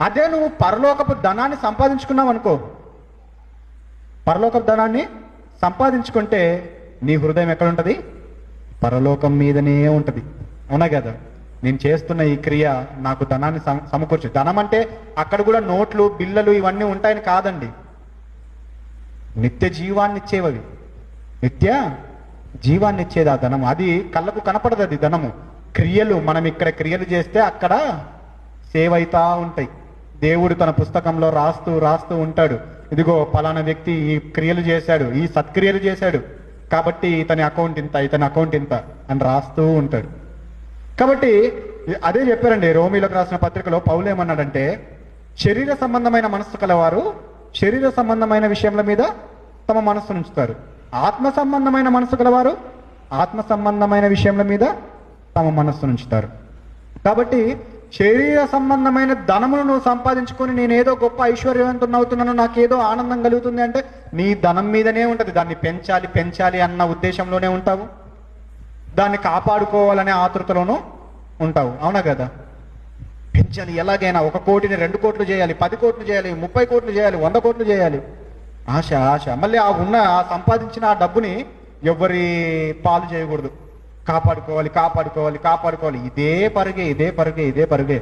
అదే నువ్వు పరలోకపు ధనాన్ని సంపాదించుకున్నావు అనుకో. పరలోకపు ధనాన్ని సంపాదించుకుంటే నీ హృదయం ఎక్కడ ఉంటుంది పరలోకం మీదనే ఉంటుంది. అవునా కదా? నేను చేస్తున్న ఈ క్రియ నాకు ధనాన్ని సమ- సమకూర్చు. ధనం అంటే అక్కడ కూడా నోట్లు బిల్లలు ఇవన్నీ ఉంటాయని కాదండి. నిత్య జీవాన్ని ఇచ్చేవవి నిత్య జీవాన్ని ఇచ్చేది ఆ ధనం. అది కళ్ళకు కనపడదు అది ధనము. క్రియలు మనం ఇక్కడ క్రియలు చేస్తే అక్కడ సేవ్ అవుతా ఉంటాయి. దేవుడు తన పుస్తకంలో రాస్తూ రాస్తూ ఉంటాడు. ఇదిగో పలానా వ్యక్తి ఈ క్రియలు చేశాడు ఈ సత్క్రియలు చేశాడు. కాబట్టి ఇతని అకౌంట్ ఇంత ఇతని అకౌంట్ ఇంత అని రాస్తూ ఉంటాడు. కాబట్టి అదే చెప్పారండి రోమిలోకి రాసిన పత్రికలో పౌలు ఏమన్నాడంటే శరీర సంబంధమైన మనస్సు కలవారు శరీర సంబంధమైన విషయంల మీద తమ మనస్సును ఉంచుతారు. ఆత్మ సంబంధమైన మనస్సు కలవారు ఆత్మ సంబంధమైన విషయంల మీద తమ మనస్సును ఉంచుతారు. కాబట్టి శరీర సంబంధమైన ధనమును నువ్వు సంపాదించుకొని నేనేదో గొప్ప ఐశ్వర్యవంతుని అవుతున్నాను నాకేదో ఆనందం కలుగుతుంది అంటే నీ ధనం మీదనే ఉంటుంది. దాన్ని పెంచాలి పెంచాలి అన్న ఉద్దేశంలోనే ఉంటావు. దాన్ని కాపాడుకోవాలనే ఆతృతలోనూ ఉంటావు. అవునా కదా? పెంచాలి. ఎలాగైనా ఒక కోటిని రెండు కోట్లు చేయాలి పది కోట్లు చేయాలి ముప్పై కోట్లు చేయాలి వంద కోట్లు చేయాలి. ఆశ ఆశ. మళ్ళీ ఆ ఉన్న ఆ సంపాదించిన ఆ డబ్బుని ఎవరి పాలు చేయకూడదు. కాపాడుకోవాలి కాపాడుకోవాలి కాపాడుకోవాలి. ఇదే పరుగే ఇదే పరుగే ఇదే పరుగే.